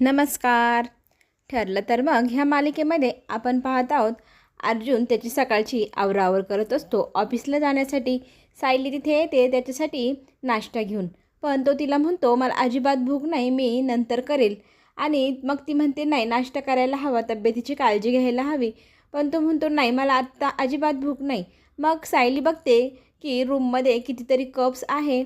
नमस्कार. ठरलं तर मग ह्या मालिकेमध्ये आपण पाहत आहोत अर्जुन त्याची सकाळची आवरावर करत असतो ऑफिसला जाण्यासाठी. सायली तिथे येते त्याच्यासाठी नाश्ता घेऊन. पण तो तिला म्हणतो मला अजिबात भूक नाही मी नंतर करेल. आणि मग ती म्हणते नाही नाश्ता करायला हवा तब्येतीची काळजी घ्यायला हवी. पण तो म्हणतो नाही मला आत्ता अजिबात भूक नाही. मग सायली बघते की रूममध्ये कितीतरी कप्स आहे.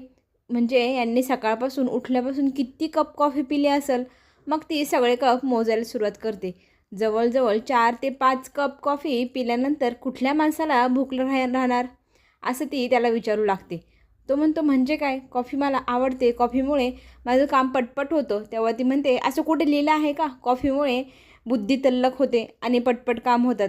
म्हणजे यांनी सकाळपासून उठल्यापासून किती कप कॉफी पिली असेल? मग ती सगळे कप मोजायला सुरुवात करते. जवळजवळ चार ते पाच कप कॉफी पिल्यानंतर कुठल्या माणसाला भूक राह राहणार? असं ती त्याला विचारू लागते. तो म्हणतो म्हणजे काय? कॉफी मला आवडते. कॉफीमुळे माझं काम पटपट होतं. तेव्हा ती म्हणते असं कुठे लिहिलं आहे का? कॉफीमुळे बुद्धी तल्लक होते आणि पटपट काम होतात.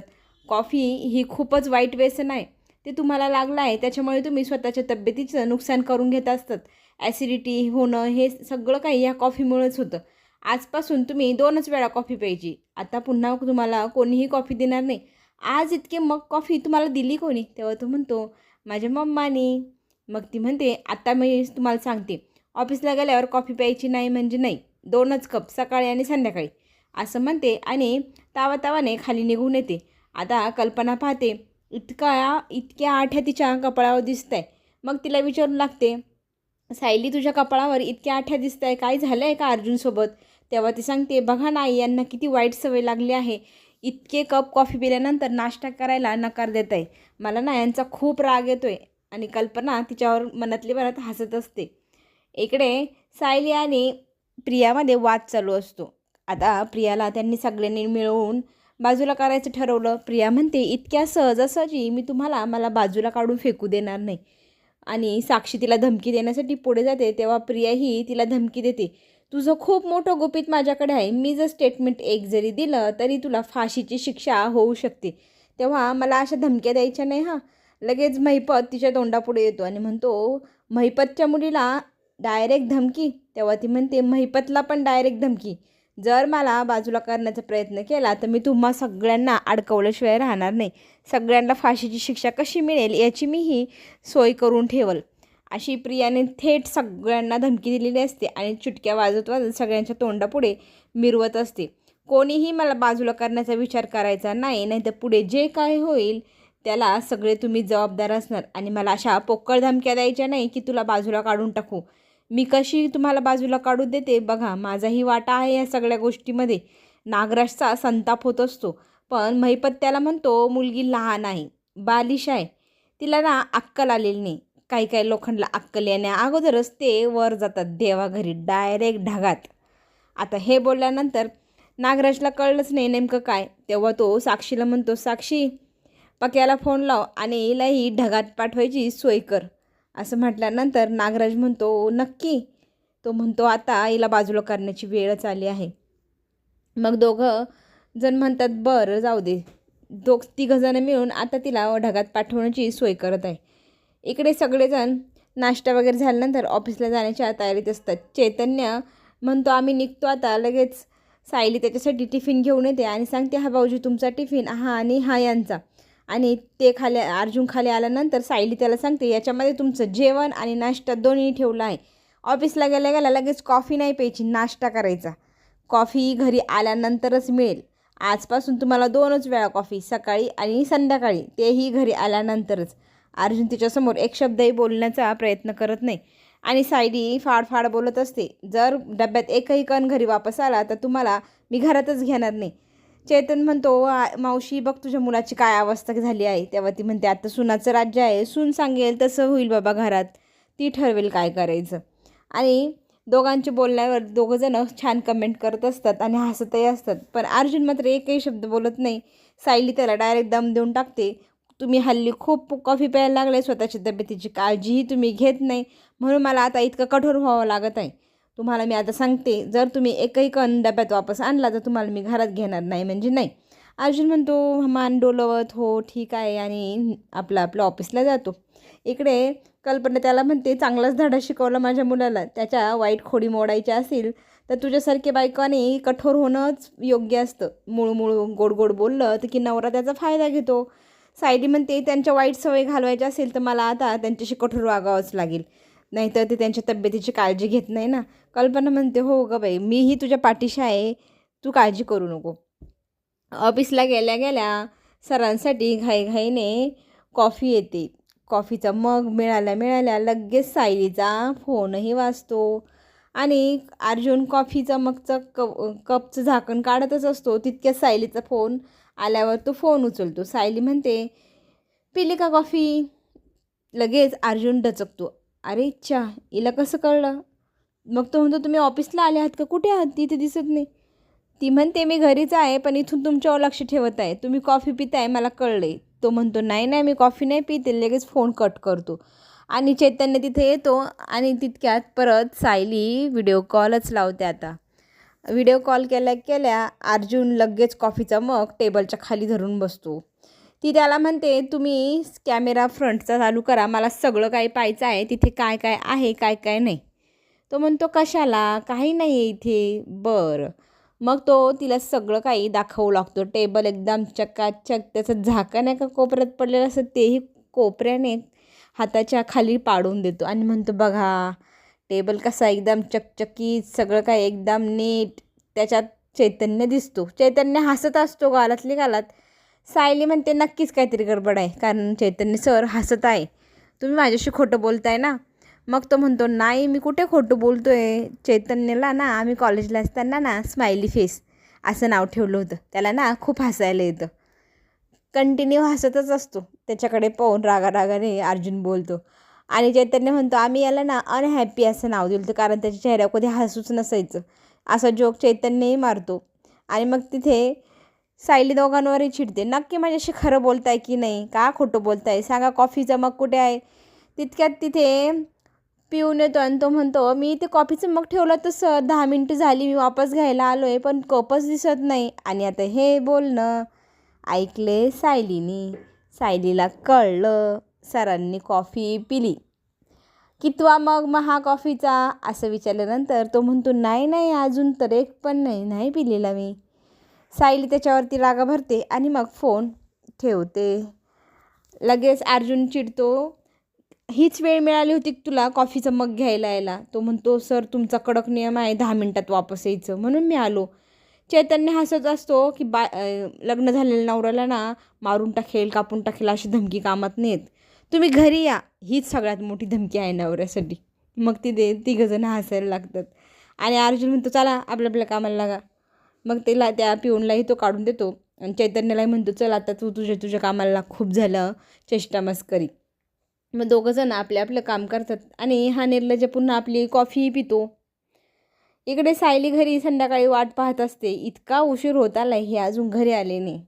कॉफी ही खूपच वाईट व्यसन आहे. ते तुम्हाला लागलं आहे. त्याच्यामुळे तुम्ही स्वतःच्या तब्येतीचं नुकसान करून घेत असतात. ॲसिडिटी होणं हे सगळं काही या कॉफीमुळेच होतं. आजपासून तुम्ही दोनच वेळा कॉफी प्यायची. आता पुन्हा तुम्हाला कोणीही कॉफी देणार नाही. आज इतके मग कॉफी तुम्हाला दिली कोणी? तेव्हा तो म्हणतो माझ्या मम्मानी. मग ती म्हणते आता मी तुम्हाला सांगते. ऑफिसला गेल्यावर कॉफी प्यायची नाही म्हणजे नाही. दोनच कप सकाळी आणि संध्याकाळी. असं म्हणते आणि तावा तावाने खाली निघून येते. आता कल्पना पाहते इतका इतक्या आठ्या तिच्या कपाळावर दिसत आहे मग तिला विचारू लागते सायली तुझ्या कपाळावर इतक्या आठ्या दिसत आहे काय झालं आहे का अर्जुनसोबत? तेव्हा ती सांगते बघा नाही यांना किती वाईट सवय लागली आहे. इतके कप कॉफी पिल्यानंतर नाश्ता करायला नकार देत आहे. मला ना यांचा खूप राग येतो आहे आणि कल्पना तिच्यावर मनातली मनात हसत असते. इकडे सायली आणि प्रियामध्ये वाद चालू असतो. आता प्रियाला त्यांनी सगळ्यांनी मिळवून बाजूला करायचं ठरवलं. प्रिया म्हणते इतक्या सहजासहजी मी तुम्हाला मला बाजूला काढून फेकू देणार नाही. आणि साक्षी तिला धमकी देण्यासाठी पुढे जाते. तेव्हा प्रियाही तिला धमकी देते. तुझं खूप मोठं गुपित माझ्याकडे आहे. मी जर स्टेटमेंट एक जरी दिलं तरी तुला फाशीची शिक्षा होऊ शकते. तेव्हा मला अशा धमक्या द्यायच्या नाही हां. लगेच महिपत तिच्या तोंडापुढे येतो आणि म्हणतो महिपतच्या मुलीला डायरेक्ट धमकी. तेव्हा ती म्हणते महिपतला पण डायरेक्ट धमकी. जर मला बाजूला करण्याचा प्रयत्न केला तर मी तुम्हा सगळ्यांना अडकवल्याशिवाय राहणार नाही. सगळ्यांना फाशीची शिक्षा कशी मिळेल याची मी ही सोय करून ठेवल. अशी प्रियाने थेट सगळ्यांना धमकी दिलेली असते आणि चुटक्या वाजवत वाजत सगळ्यांच्या तोंडापुढे मिरवत असते. कोणीही मला बाजूला करण्याचा विचार करायचा नाही नाही तर पुढे जे काय होईल त्याला सगळे तुम्ही जबाबदार असणार आणि मला अशा पोकळ धमक्या द्यायच्या नाही की तुला बाजूला काढून टाकू. मी कशी तुम्हाला बाजूला काढू देते? बघा माझाही वाटा आहे या सगळ्या गोष्टीमध्ये. नागराजचा संताप होत असतो. पण महिपत त्याला म्हणतो मुलगी लहान आहे बालिश आहे. तिला ना अक्कल आलेली नाही. काही काही लोखंडला अक्कल येण्या अगोदरच ते वर जातात. देवाघरी डायरेक्ट ढगात. आता हे बोलल्यानंतर नागराजला कळलंच नाही नेमकं काय. तेव्हा तो साक्षीला म्हणतो साक्षी पक्याला फोन लाव आणि हिलाही ढगात पाठवायची सोय कर. असं म्हटल्यानंतर नागराज म्हणतो नक्की. तो म्हणतो आता हिला बाजूला करण्याची वेळच आली आहे. मग दोघं जण म्हणतात बरं जाऊ दे. दोघ तिघंजणं मिळून आता तिला ढगात पाठवण्याची सोय करत आहे. इकडे सगळेजण नाश्ता वगैरे झाल्यानंतर ऑफिसला जाण्याच्या तयारीत असतात. चैतन्य म्हणतो आम्ही निघतो आता लगेच सायली त्याच्यासाठी टिफिन घेऊन येते आणि सांगते हा भाऊजी तुमचा टिफिन हा आणि हा यांचा. आणि ते खाली अर्जुन खाली आल्यानंतर सायली त्याला सांगते याच्यामध्ये तुमचं जेवण आणि नाश्ता दोन्ही ठेवलं आहे. ऑफिसला गेल्या गेल्या लगेच कॉफी नाही प्यायची नाश्ता करायचा. कॉफी घरी आल्यानंतरच मिळेल. आजपासून तुम्हाला दोनच वेळा कॉफी सकाळी आणि संध्याकाळी. तेही घरी आल्यानंतरच. अर्जुन तिच्यासमोर एक शब्दही बोलण्याचा प्रयत्न करत नाही. आणि सायली फाडफाड बोलत असते जर डब्यात एकही कण घरी वापस आला तर तुम्हाला मी घरातच घेणार नाही. चेतन म्हणतो मावशी बघ तुझ्या मुलाची काय अवस्था झाली आहे. तेव्हा ती म्हणते आता सुनाचं राज्य आहे सून सांगेल तसं होईल बाबा घरात. ती ठरवेल काय करायचं. आणि दोघांचे बोलण्यावर दोघंजणं छान कमेंट करत असतात आणि हसतही असतात. पण अर्जुन मात्र एकही शब्द बोलत नाही. सायली त्याला डायरेक्ट दम देऊन टाकते. तुम्ही हल्ली खूप कॉफी प्यायला लागले स्वतःच्या तब्येतीची काळजीही तुम्ही घेत नाही. म्हणून मला आता इतकं कठोर व्हावं लागत आहे. तुम्हाला मी आता सांगते जर तुम्ही एकही कण डब्यात वापस आणला तर तुम्हाला मी घरात घेणार नाही म्हणजे नाही. अर्जुन म्हणतो मान डोलवत हो ठीक आहे आणि आपलं आपलं ऑफिसला जातो. इकडे कल्पना त्याला म्हणते चांगलाच धडा शिकवला माझ्या मुलाला. त्याच्या वाईट खोडी मोडायच्या असेल तर तुझ्यासारखे बायकाने कठोर होणंच योग्य असतं. मुळमुळ गोड गोड बोललं तर की नवरा त्याचा फायदा घेतो. सायली म्हणते त्यांच्या वाईट सवय घालवायच्या असेल तर मला आता त्यांच्याशी कठोर वागावंच लागेल. नाहीतर ते त्यांच्या तब्येतीची काळजी घेत नाही ना. कल्पना म्हणते हो ग बाई मीही तुझ्या पाठीशी आहे. तू काळजी करू नको. ऑफिसला गेल्या गेल्या सरांसाठी घाईघाईने कॉफी येते. कॉफीचा मग मिळाल्या मिळाल्या लगेच सायलीचा फोनही वाजतो आणि अर्जुन कॉफीचा मगचं क कपचं झाकण काढतच असतो. तितक्या सायलीचा फोन आल्यावर तो फोन उचलतो. सायली म्हणते पिली का कॉफी. लगेच अर्जुन डचकतो. अरे चा हिला कसं कळलं? मग तो म्हणतो तुम्ही ऑफिसला आले आहात का? कुठे आहात? तिथे दिसत नाही. ती म्हणते मी घरीच आहे पण इथून तुमच्यावर लक्ष ठेवत आहे. तुम्ही कॉफी पिताय मला कळले तो म्हणतो नाही नाही मी कॉफी नाही पिते. लगेच फोन कट करतो. आणि चैतन्य तिथे येतो आणि तितक्यात परत सायली व्हिडिओ कॉलच लावते आता. व्हिडिओ कॉल केल्या केल्या अर्जुन लगेच कॉफीचा मग टेबलच्या खाली धरून बसतो. ती त्याला म्हणते तुम्ही कॅमेरा फ्रंटचा चालू करा मला सगळं काही पाहायचं आहे तिथे काय काय आहे काय काय नाही. तो म्हणतो कशाला? काही नाही आहे इथे. बरं. मग तो तिला सगळं काही दाखवू लागतो. टेबल एकदम चकाचक त्याचं झाकण आहे का कोपऱ्यात पडलेलं असं तेही कोपऱ्याने हाताच्या खाली पाडून देतो. आणि म्हणतो बघा टेबल कसा एकदम चकचकीत सगळं काय एकदम नीट त्याच्यात चैतन्य दिसतो. चैतन्य हसत असतो गालातली गालात. सायली म्हणते नक्कीच काहीतरी गडबड आहे कारण चैतन्य सर हसत आहे. तुम्ही माझ्याशी खोटं बोलताय ना? मग तो म्हणतो नाही मी कुठे खोटं बोलतो आहे चैतन्यला ना आम्ही कॉलेजला असताना ना स्माइली फेस असं नाव ठेवलं होतं. त्याला ना खूप हसायला येतं. कंटिन्यू हसतच असतो. त्याच्याकडे पाहून रागा रागाने अर्जुन बोलतो आणि चैतन्य म्हणतो आम्ही याला ना अनहॅपी असं नाव दिलं होतं कारण त्याच्या चेहऱ्यावर कधी हसूच नसायचं. असा जोक चैतन्यही मारतो. आणि मग तिथे सायली दोघांवरही चिडते. नक्की माझ्याशी खरं बोलताय की नाही? का खोटं बोलताय? सांगा कॉफीचा मग कुठे आहे? तितक्यात तिथे पिऊन येतो आणि तो म्हणतो मी ते कॉफीचं मग ठेवलं तसं दहा मिनटं झाली मी वापस घ्यायला आलो आहे पण कपच दिसत नाही. आणि आता हे बोलणं ऐकले सायलीनी. सायलीला कळलं. सरांनी कॉफी पिली. कितवा मग महा कॉफीचा? असं विचारल्यानंतर तो म्हणतो नाही नाही अजून तर एक पण नाही नाही पिलेला मी. सायली त्याच्यावरती रागा भरते आणि मग फोन ठेवते. लगेच अर्जुन चिडतो हीच वेळ मिळाली होती तुला कॉफीचं मग घ्यायला यायला? तो म्हणतो सर तुमचा कडक नियम आहे दहा मिनटात वापस यायचं. म्हणून मी आलो. चैतन्य हसत असतो की बा लग्न झालेल्या नवऱ्याला ना मारून टाकेल कापून टाकेल अशी धमकी कामात नाहीत तुम्ही घरी या. हीच सगळ्यात मोठी धमकी आहे नवऱ्यासाठी. मग ती दे तिघंजणं हसायला लागतात. आणि अर्जुन म्हणतो चला आपल्या आपल्या कामाला लागा. मग त्याला त्या पिऊनलाही तो काढून देतो. आणि चैतन्यालाही म्हणतो चल आता तू तुझ्या तुझ्या कामाला खूप झालं. चेष्टा मस्करी. मग दोघंजण आपले आपलं काम करतात. आणि हा निर्लज पुन्हा आपली कॉफी पितो. इकडे सायली घरी संध्याकाळी वाट पाहत असते. इतका उशीर होत आला हे अजून घरी आले नाही.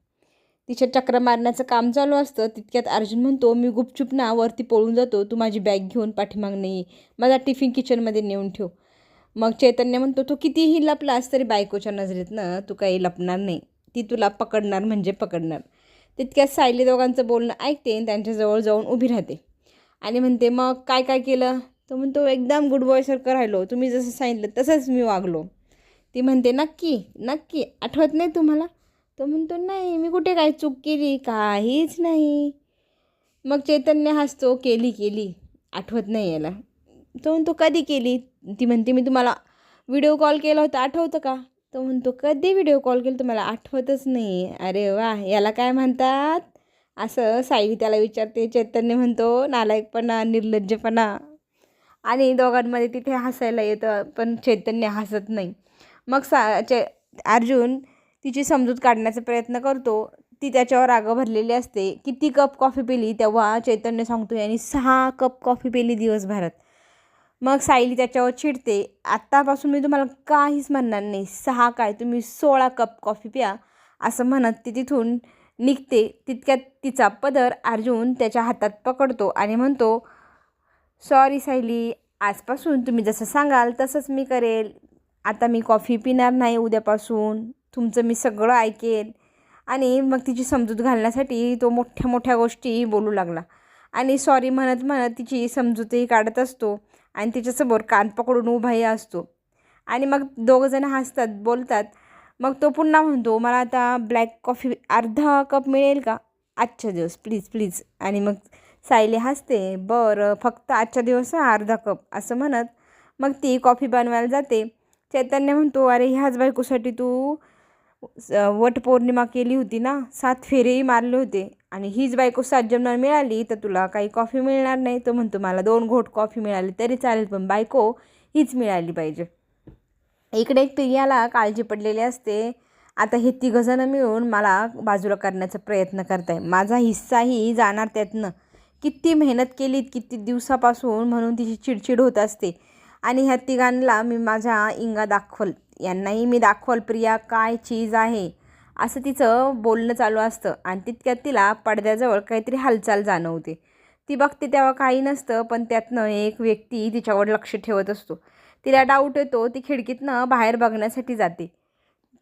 तिच्या चक्र मारण्याचं काम चालू असतं. तितक्यात अर्जुन म्हणतो मी गुपचूप ना वरती पळून जातो. तू माझी बॅग घेऊन पाठीमाग नाही. माझा टिफिन किचनमध्ये नेऊन ठेव. मग चैतन्य म्हणतो तू कितीही लपलास तरी बायकोच्या नजरेतनं तू काही लपणार नाही. ती तुला पकडणार म्हणजे पकडणार. तितक्यात सायली दोघांचं बोलणं ऐकते आणि त्यांच्याजवळ जाऊन उभी राहते. आणि म्हणते मग काय काय केलं? तो म्हणतो एकदम गुड बॉयसारखं राहिलो. तुम्ही जसं सांगितलं तसंच मी वागलो. ती म्हणते नक्की नक्की. आठवत नाही तुम्हाला? तो म्हणतो नाही मी कुठे काय चूक केली? काहीच नाही. मग चैतन्य हसतो केली केली. आठवत नाही याला. तो म्हणतो कधी केली? ती म्हणते मी तुम्हाला व्हिडिओ कॉल केला होता आठवतं का? तो म्हणतो कधी व्हिडिओ कॉल केला? तुम्हाला आठवतच नाही. अरे वा याला काय म्हणतात? असं सायली त्याला विचारते. चैतन्य म्हणतो नालायकपणा निर्लज्जपणा. आणि दोघांमध्ये तिथे हसायला येतं पण चैतन्य हसत नाही. मग सा चे अर्जुन तिची समजूत काढण्याचा प्रयत्न करतो. ती त्याच्यावर रागं भरलेली असते. किती कप कॉफी पिली तेव्हा चैतन्य सांगतो यांनी सहा कप कॉफी पिली दिवसभरात. मग सायली त्याच्यावर चिडते. आत्तापासून मी तुम्हाला काहीच म्हणणार नाही. सहा काय? तुम्ही सोळा कप कॉफी प्या असं म्हणत ती तिथून निघते. तितक्यात तिचा पदर अर्जुन त्याच्या हातात पकडतो आणि म्हणतो सॉरी सायली आजपासून तुम्ही जसं सांगाल तसंच मी करेल. आता मी कॉफी पिणार नाही उद्यापासून. तुमचं मी सगळं ऐकेन. आणि मग तिची समजूत घालण्यासाठी तो मोठ्या मोठ्या गोष्टी बोलू लागला. आणि सॉरी म्हणत म्हणत तिची समजूतही काढत असतो आणि तिच्यासमोर कान पकडून उभाही असतो. आणि मग दोघंजण हसतात बोलतात. मग तो पुन्हा म्हणतो मला आता ब्लॅक कॉफी अर्धा कप मिळेल का? आजच्या दिवस प्लीज प्लीज आणि मग सायली हसते बरं फक्त आजच्या दिवस अर्धा कप असं म्हणत मग ती कॉफी बनवायला जाते. चैतन्य म्हणतो अरे ह्याच बायकोसाठी तू वटपौर्णिमा केली होती ना सात फेरेही मारले होते. आणि हीच बायको सात जमणार मिळाली तर तुला काही कॉफी मिळणार नाही तो म्हणतो मला दोन घोट कॉफी मिळाली तरी चालेल पण बायको हीच मिळाली पाहिजे. इकडे एक प्रियाला काळजी पडलेली असते. आता हे तिघंजणं मिळून मला बाजूला करण्याचा प्रयत्न करत आहे माझा हिस्साही जाणार त्यातनं. किती मेहनत केलीत किती दिवसापासून म्हणून तिची चिडचिड होत असते. आणि ह्या तिघांना मी माझ्या इंगा दाखवल. यांनाही मी दाखवल प्रिया काय चीज आहे? असं तिचं बोलणं चालू असतं आणि तितक्यात तिला पडद्याजवळ काहीतरी हालचाल जाणवते. ती बघते तेव्हा काही नसतं पण त्यातनं एक व्यक्ती तिच्यावर लक्ष ठेवत असतो. तिला डाऊट येतो ती खिडकीतनं बाहेर बघण्यासाठी जाते.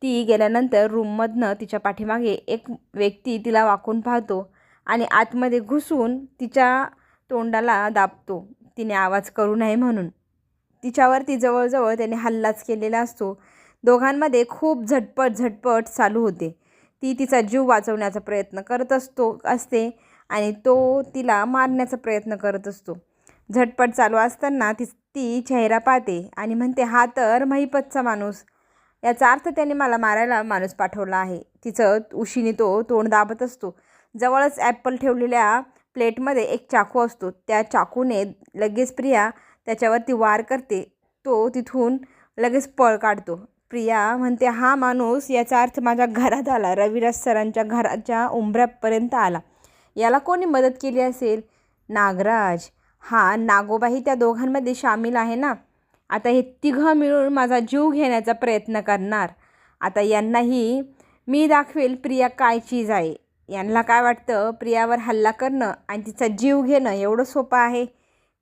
ती गेल्यानंतर रूममधनं तिच्या पाठीमागे एक व्यक्ती तिला वाकून पाहतो आणि आतमध्ये घुसून तिच्या तोंडाला दाबतो. तिने आवाज करू नये म्हणून. तिच्यावरती जवळजवळ त्याने हल्लाच केलेला असतो. दोघांमध्ये खूप झटपट झटपट चालू होते. ती तिचा जीव वाचवण्याचा प्रयत्न करत असतो असते आणि तो तिला मारण्याचा प्रयत्न करत असतो. झटपट चालू असताना ती ती चेहरा पाहते आणि म्हणते हा तर महिपतचा माणूस. याचा अर्थ त्याने मला मारायला माणूस पाठवला आहे. तिचं उशीने तो तोंड दाबत असतो. जवळच ॲपल ठेवलेल्या प्लेटमध्ये एक चाकू असतो. त्या चाकूने लगेच प्रिया त्याच्यावरती वार करते तो तिथून लगेच पळ काढतो. प्रिया म्हणते हा माणूस याचा अर्थ माझ्या घरात आला रविराज सरांच्या घराच्या उंबऱ्यापर्यंत आला. याला कोणी मदत केली असेल? नागराज हा नागोबाही त्या दोघांमध्ये सामील आहे ना? आता हे तिघं मिळून माझा जीव घेण्याचा प्रयत्न करणार. आता यांनाही मी दाखवेल प्रिया काय चीज आहे. यांना काय वाटतं? प्रियावर हल्ला करणं आणि तिचा जीव घेणं एवढं सोपं आहे?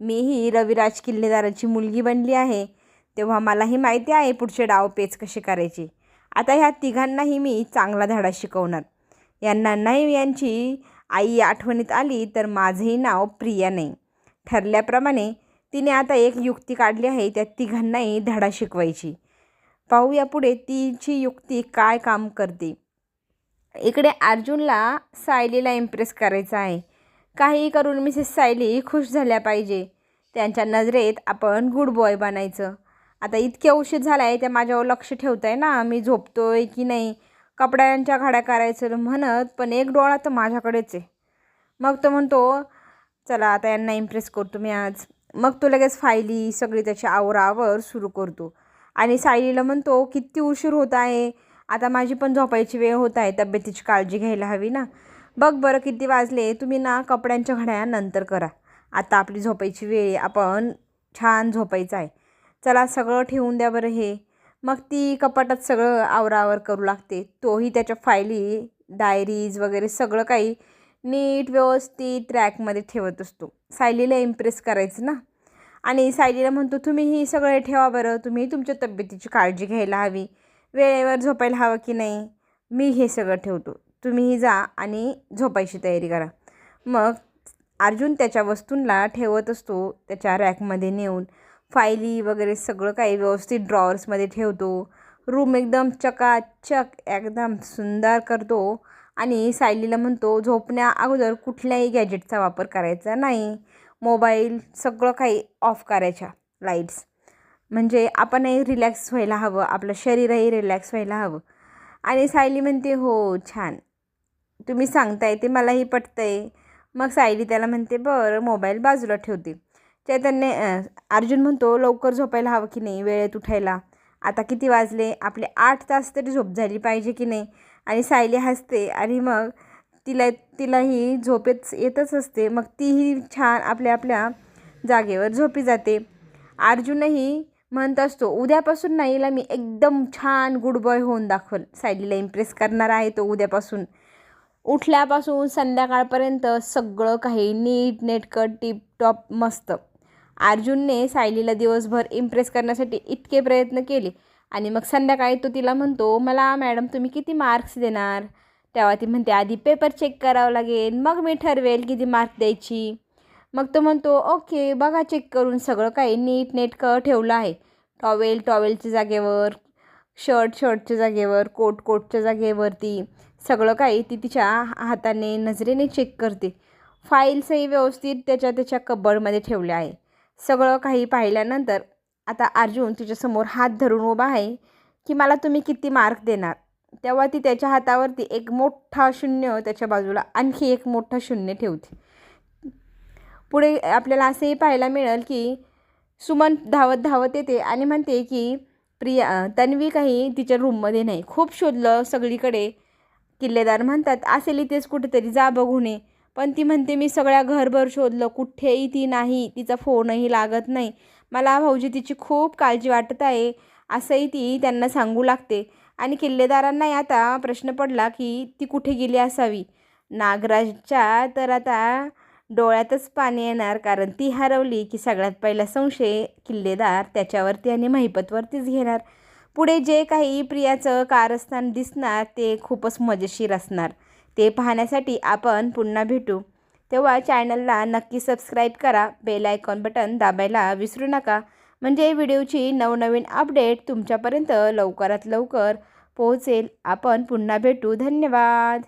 मीही रविराज किल्लेदाराची मुलगी बनली आहे. तेव्हा मलाही माहिती आहे पुढचे डाव पेच कसे करायचे. आता ह्या तिघांनाही मी चांगला धडा शिकवणार. यांना नाही यांची आई आठवणीत आली तर माझंही नाव प्रिया नाही. ठरल्याप्रमाणे तिने आता एक युक्ती काढली आहे त्या तिघांनाही धडा शिकवायची. पाहूया पुढे तिची युक्ती काय काम करते. इकडे अर्जुनला सायलीला इम्प्रेस करायचं आहे. काही करून मिसेस सायली खुश झाल्या पाहिजे. त्यांच्या नजरेत आपण गुड बॉय बनायचं. आता इतके औषध झाला आहे त्या माझ्यावर लक्ष ठेवत आहे ना मी झोपतोय की नाही? कपड्यांच्या घड्या करायचं म्हणत पण एक डोळा तर माझ्याकडेच आहे. मग तो म्हणतो चला आता यांना इम्प्रेस करतो मी आज. मग तो लगेच फायली सगळी त्याची आवरावर सुरू करतो. आणि सायलीला म्हणतो किती उशीर होत आहे. आता माझी पण झोपायची वेळ होत आहे तब्येतीची काळजी घ्यायला हवी ना. बघ बरं किती वाजले. तुम्ही ना कपड्यांच्या घड्या नंतर करा. आता आपली झोपायची वेळ आपण छान झोपायचं आहे. चला सगळं ठेवून द्या बरं हे. मग ती कपाटात सगळं आवरावर करू लागते. तोही त्याच्या फायली डायरीज वगैरे सगळं काही नीट व्यवस्थित रॅकमध्ये ठेवत असतो. सायलीला इम्प्रेस करायचं ना? आणि सायलीला म्हणतो तुम्ही ही सगळे ठेवा बरं. तुम्ही तुमच्या तब्येतीची काळजी घ्यायला हवी. वेळेवर झोपायला हवं की नाही? मी हे सगळं ठेवतो. तुम्हीही जा आणि झोपायची तयारी करा. मग अर्जुन त्याच्या वस्तूंना ठेवत असतो त्याच्या रॅकमध्ये नेऊन. फायली वगैरे सगळं काही व्यवस्थित ड्रॉवर्समध्ये ठेवतो. रूम एकदम चकाचक एकदम सुंदर करतो. आणि सायलीला म्हणतो झोपण्या अगोदर कुठल्याही गॅजेटचा वापर करायचा नाही. मोबाईल सगळं काही ऑफ करायच्या लाईट्स. म्हणजे आपणही रिलॅक्स व्हायला हवं आपलं शरीरही रिलॅक्स व्हायला हवं. आणि सायली म्हणते हो छान. तुम्ही सांगताय ते मलाही पटतंय. मग सायली त्याला म्हणते बरं मोबाईल बाजूला ठेवते. चैतन्य अर्जुन म्हणतो लवकर झोपायला हवं की नाही? वेळेत उठायला. आता किती वाजले? आपले आठ तास तरी झोप झाली पाहिजे की नाही? आणि सायली हसते आणि मग तिला तिलाही झोपेच येतच असते. मग तीही छान आपल्या आपल्या जागेवर झोपी जाते. अर्जुनही म्हणत असतो उद्यापासून नाहीला मी एकदम छान गुड बॉय होऊन दाखवल. सायलीला इम्प्रेस करणार आहे तो उद्यापासून. उठल्यापासून संध्याकाळपर्यंत सगळं काही नीट नेटकट टिपटॉप मस्त. अर्जुनने सायलीला दिवसभर इम्प्रेस करण्यासाठी इतके प्रयत्न केले. आणि मग संध्याकाळी तो तिला म्हणतो मला मॅडम तुम्ही किती मार्क्स देणार? तेव्हा ती म्हणते आधी पेपर चेक करावं लागेल मग मी ठरवेल किती मार्क द्यायची. मग तो म्हणतो ओके बघा चेक करून सगळं काही नीट नेटकं ठेवलं आहे. टॉवेल टॉवेलच्या जागेवर शर्ट शर्टच्या जागेवर कोट कोटच्या जागेवरती सगळं काही ती तिच्या हाताने नजरेने चेक करते. फाईल्सही व्यवस्थित त्याच्या त्याच्या कबडमध्ये ठेवल्या आहे. सगळं काही पाहिल्यानंतर आता अर्जुन तिच्यासमोर हात धरून उभा आहे की मला तुम्ही किती मार्क देणार? तेव्हा ती त्याच्या हातावरती एक मोठा शून्य त्याच्या बाजूला आणखी एक मोठा शून्य ठेवते. पुढे आपल्याला असंही पाहायला मिळेल की सुमन धावत धावत येते आणि म्हणते की प्रिया तन्वी काही तिच्या रूममध्ये नाही. खूप शोधलं सगळीकडे. किल्लेदार म्हणतात असेल इथेच कुठेतरी जा बघून ये पण ती म्हणते मी सगळ्या घरभर शोधलं कुठेही ती नाही तिचा फोनही लागत नाही. मला भाऊजी तिची खूप काळजी वाटत आहे असंही ती त्यांना सांगू लागते. आणि किल्लेदारांनाही आता प्रश्न पडला की ती कुठे गेली असावी? नागराजच्या तर आता डोळ्यातच पाणी येणार कारण ती हरवली की सगळ्यात पहिला संशय किल्लेदार त्याच्यावरती आणि महिपतवरतीच घेणार. पुढे जे काही प्रियाचं कारस्थान दिसणार ते खूपच मजेशीर असणार. ते पाहण्यासाठी आपण पुन्हा भेटू. तेव्हा चॅनलला नक्की सबस्क्राईब करा. बेल आयकॉन बटन दाबायला विसरू नका. म्हणजे व्हिडिओची नवनवीन अपडेट तुमच्यापर्यंत लवकरात लवकर पोहोचेल. आपण पुन्हा भेटू. धन्यवाद!